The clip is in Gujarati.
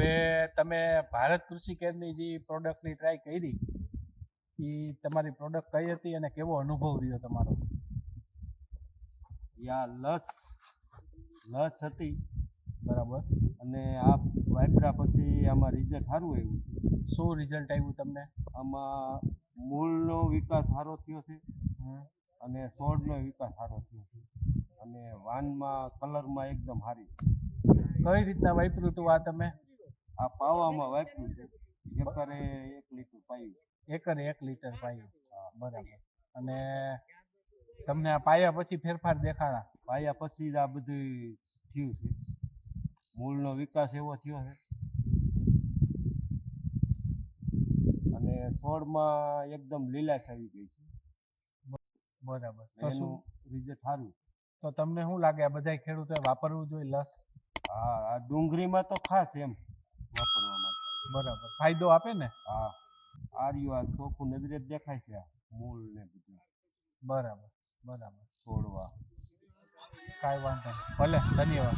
હવે તમે ભારત કૃષિ કેરની જે પ્રોડક્ટની ટ્રાય કરી એ તમારી પ્રોડક્ટ કઈ હતી અને કેવો અનુભવ રહ્યો તમારો? યા લસ લસ હતી બરાબર. અને આ વાપરા પછી આમાં રિઝલ્ટ સારું આવ્યું. શું રિઝલ્ટ આવ્યું તમને? આમાં મૂળનો વિકાસ સારો થયો છે. અને છોડનો વિકાસ સારો થયો છે. અને વાનમાં કલરમાં એકદમ સારી કઈ રીતના વાપર્યું હતું આ તમે? આ પાવામાં વાપર્યું છે એકરે એક લીટર પાયું. એકરે એક લીટર પાયું. બરાબર. અને તમને આ પાયા પછી ફેરફાર દેખાડા પાયા પછી જ આ બધું થયું છે. મૂળનો વિકાસ એવો થયો છે. અને છોડમાં એકદમ લીલાશ આવી ગઈ છે. બરાબર. તો શું? રિઝલ્ટ સારું તો તમને શું લાગે? આ બધા ખેડૂતોએ વાપરવું જોઈએ લસ? હા આ ડુંગળીમાં તો ખાસ એમ. બરાબર. ફાયદો આપે ને? હા. આ રહ્યું આ ચોખ્ખું નજરે જ દેખાય છે આ મૂળ ને બધું. બરાબર બરાબર. છોડવા. કાંઈ વાંધો નહીં. ભલે ધન્યવાદ.